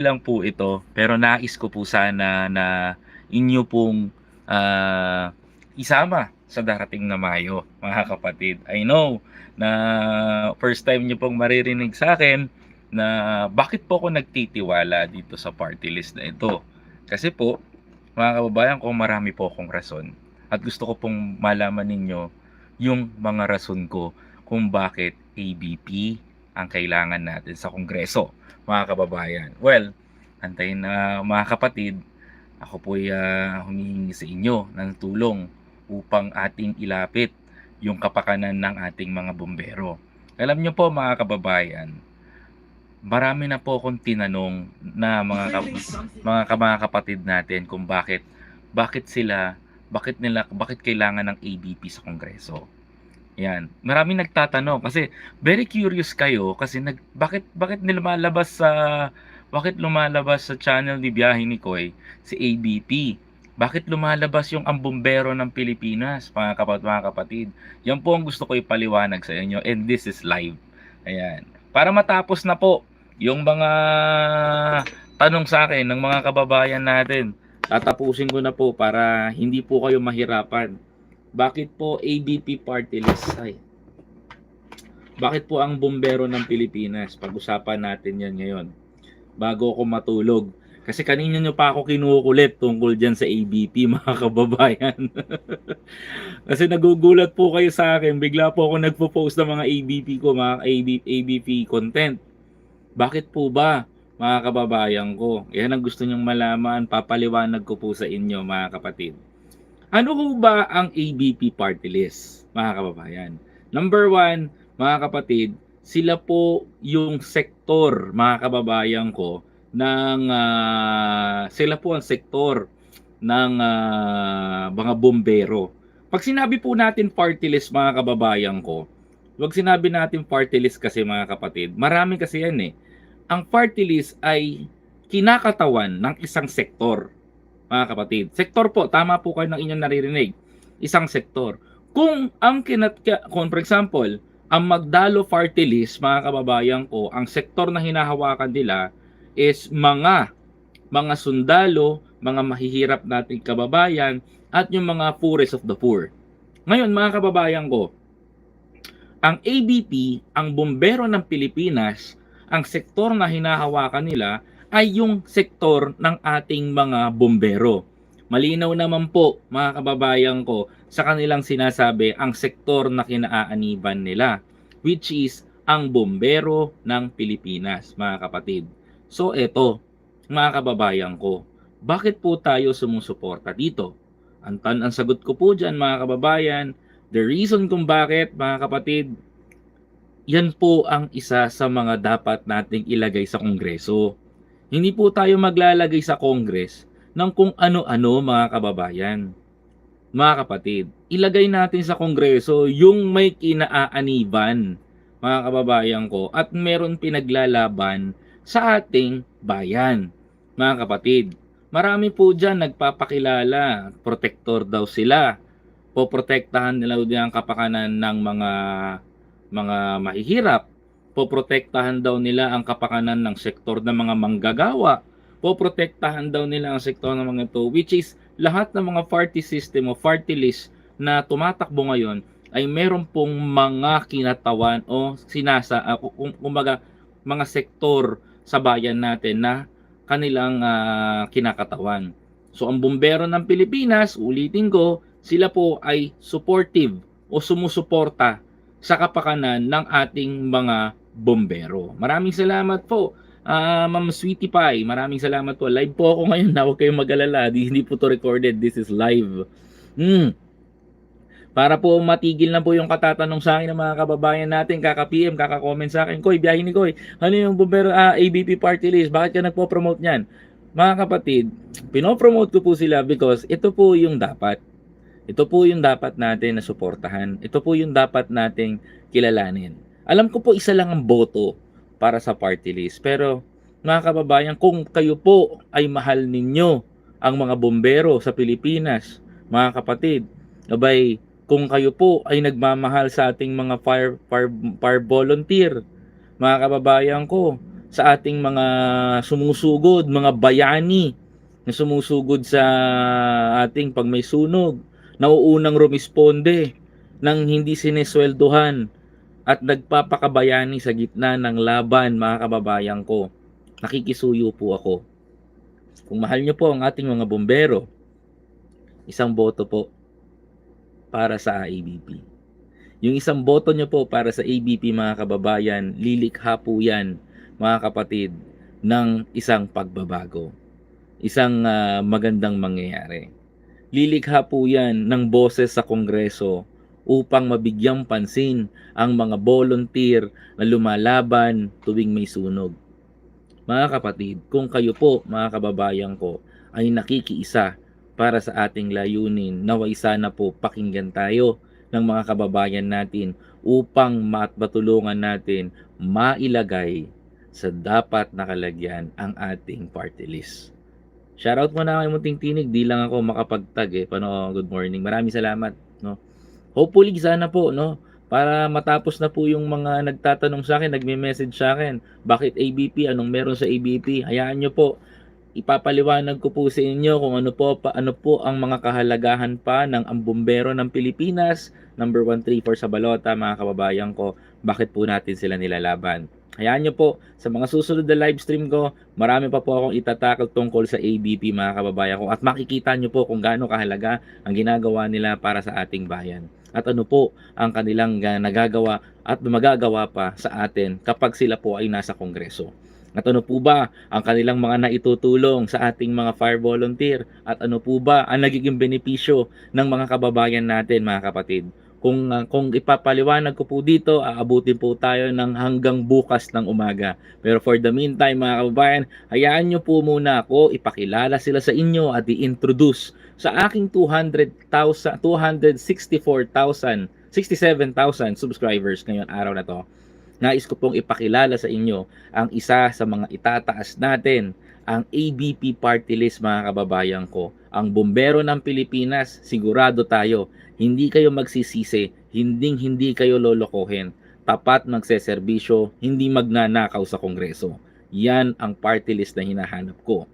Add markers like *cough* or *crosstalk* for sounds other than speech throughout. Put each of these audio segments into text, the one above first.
lang po ito, pero nais ko po sana na inyo pong ah, isama sa darating na Mayo, mga kapatid. I know na first time nyo pong maririnig sa akin na bakit po ako nagtitiwala dito sa party list na ito. Kasi po, mga kababayan ko, marami po akong rason. At gusto ko pong malaman ninyo yung mga rason ko kung bakit ABP ang kailangan natin sa Kongreso mga kababayan. Well, antayin na mga kapatid, ako po ay ah, humihingi sa inyo ng tulong upang ating ilapit yung kapakanan ng ating mga bombero. Alam niyo po mga kababayan, marami na po akong tinanong na mga kap- *laughs* mga, ka- mga kapatid natin kung bakit bakit sila bakit nila bakit kailangan ng ABP sa Kongreso. Yan. Maraming nagtatanong kasi very curious kayo kasi nag bakit bakit lumalabas sa bakit lumalabas sa channel ni Biyahe ni Koy si ABP? Bakit lumalabas yung ang bombero ng Pilipinas, mga kapat mga kapatid? Yan po ang gusto ko ipaliwanag sa inyo and this is live. Ayan. Para matapos na po yung mga tanong sa akin ng mga kababayan natin. Tatapusin ko na po para hindi po kayo mahirapan. Bakit po ABP party list? Ay. Bakit po ang bombero ng Pilipinas? Pag-usapan natin yan ngayon. Bago ako matulog. Kasi kanina nyo pa ako kinukulit tungkol dyan sa ABP *laughs* mga kababayan. *laughs* Kasi nagugulat po kayo sa akin. Bigla po ako nagpo-post ng mga ABP ko, mga ABP, ABP content. Bakit po ba mga kababayan ko? Yan ang gusto nyong malaman. Papaliwanag ko po sa inyo mga kapatid. Ano po ba ang ABP party list, mga kababayan? Number one, mga kapatid, sila po yung sektor, mga kababayan ko, ng ah, sila po ang sektor ng ah, mga bombero. Pag sinabi po natin party list, mga kababayan ko, wag sinabi natin party list kasi mga kapatid, marami kasi yan eh. Ang party list ay kinakatawan ng isang sektor mga kapatid. Sektor po, tama po kayo ng inyong naririnig. Isang sektor. Kung ang kinat kung for example, ang Magdalo party list, mga kababayan ko, ang sektor na hinahawakan nila is mga mga sundalo, mga mahihirap nating kababayan, at yung mga poorest of the poor. Ngayon, mga kababayan ko, ang ABP, ang bombero ng Pilipinas, ang sektor na hinahawakan nila ay yung sektor ng ating mga bombero. Malinaw naman po mga kababayan ko sa kanilang sinasabi ang sektor na kinaaaniban nila which is ang bombero ng Pilipinas mga kapatid. So eto mga kababayan ko, bakit po tayo sumusuporta dito? Ang, tan ang sagot ko po dyan mga kababayan, the reason kung bakit mga kapatid, yan po ang isa sa mga dapat nating ilagay sa Kongreso. Hindi po tayo maglalagay sa Congress ng kung ano-ano mga kababayan. Mga kapatid, ilagay natin sa Kongreso yung may kinaaaniban mga kababayan ko at meron pinaglalaban sa ating bayan. Mga kapatid, marami po dyan nagpapakilala, protector daw sila. Poprotektahan nila din ang kapakanan ng mga mga mahihirap, poprotektahan daw nila ang kapakanan ng sektor ng mga manggagawa, poprotektahan daw nila ang sektor ng mga ito, which is lahat ng mga party system o party list na tumatakbo ngayon ay meron pong mga kinatawan o sinasa, uh, kumbaga, mga sektor sa bayan natin na kanilang ah, kinakatawan. So ang bombero ng Pilipinas, ulitin ko, sila po ay supportive o sumusuporta sa kapakanan ng ating mga bombero. Maraming salamat po. Ah, Ma'am Sweetie Pie, maraming salamat po. Live po ako ngayon na huwag kayong mag-alala. Di- Hindi po to recorded. This is live. Hmm. Para po matigil na po yung katatanong sa akin ng mga kababayan natin, kaka-PM, kaka-comment sa akin, Koy, biyahe ni Koy, ano yung bombero, ah, ABP party list? Bakit ka nagpo-promote niyan? Mga kapatid, pinopromote ko po sila because ito po yung dapat. Ito po yung dapat natin na suportahan. Ito po yung dapat nating kilalanin. Alam ko po isa lang ang boto para sa party list. Pero mga kababayan, kung kayo po ay mahal ninyo ang mga bombero sa Pilipinas, mga kapatid, abay, kung kayo po ay nagmamahal sa ating mga fire, fire, fire volunteer, mga kababayan ko, sa ating mga sumusugod, mga bayani na sumusugod sa ating pag may sunog, nauunang rumisponde nang hindi sinesweldohan at nagpapakabayani sa gitna ng laban mga kababayan ko. Nakikisuyo po ako. Kung mahal nyo po ang ating mga bombero, isang boto po para sa ABP. Yung isang boto nyo po para sa ABP mga kababayan, lilikha po yan mga kapatid ng isang pagbabago. Isang ah, magandang mangyayari. Lilikha po yan ng boses sa Kongreso upang mabigyang pansin ang mga volunteer na lumalaban tuwing may sunog. Mga kapatid, kung kayo po, mga kababayan ko, ay nakikiisa para sa ating layunin, naway sana po pakinggan tayo ng mga kababayan natin upang matulungan natin mailagay sa dapat nakalagyan ang ating party list. Shoutout muna kay Munting Tinig, di lang ako makapagtag eh. Paano, good morning. Maraming salamat, no. Hopefully sana po, no, para matapos na po yung mga nagtatanong sa akin, nagme-message sa akin, bakit ABP, anong meron sa ABP? Hayaan nyo po, ipapaliwanag ko po sa inyo kung ano po pa, ano po ang mga kahalagahan pa ng ang bombero ng Pilipinas, number 134 sa balota, mga kababayan ko, bakit po natin sila nilalaban. Hayaan nyo po, sa mga susunod na live stream ko, marami pa po akong itatakal tungkol sa ABP mga kababayan ko at makikita nyo po kung gaano kahalaga ang ginagawa nila para sa ating bayan. At ano po ang kanilang nagagawa at magagawa pa sa atin kapag sila po ay nasa kongreso. At ano po ba ang kanilang mga naitutulong sa ating mga fire volunteer? At ano po ba ang nagiging benepisyo ng mga kababayan natin mga kapatid? Kung, ah, kung ipapaliwanag ko po dito, aabutin po tayo ng hanggang bukas ng umaga. Pero for the meantime mga kababayan, hayaan nyo po muna ako, ipakilala sila sa inyo at i-introduce sa aking 200,000, 264,000, 67,000 subscribers ngayon araw na to. Nais ko pong ipakilala sa inyo ang isa sa mga itataas natin, ang ABP party list mga kababayan ko. Ang bombero ng Pilipinas, sigurado tayo, hindi kayo magsisisi, hindi hindi kayo lolokohin. Tapat magseserbisyo, hindi magnanakaw sa kongreso. Yan ang party list na hinahanap ko.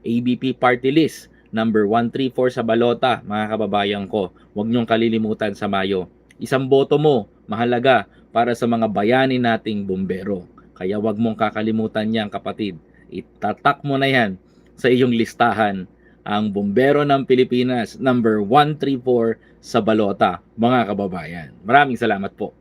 ABP party list, number 134 sa balota, mga kababayan ko. Huwag niyong kalilimutan sa Mayo. Isang boto mo, mahalaga para sa mga bayani nating bombero. Kaya huwag mong kakalimutan yan kapatid. Itatak mo na yan sa iyong listahan ang bombero ng Pilipinas number 134 sa balota mga kababayan. Maraming salamat po.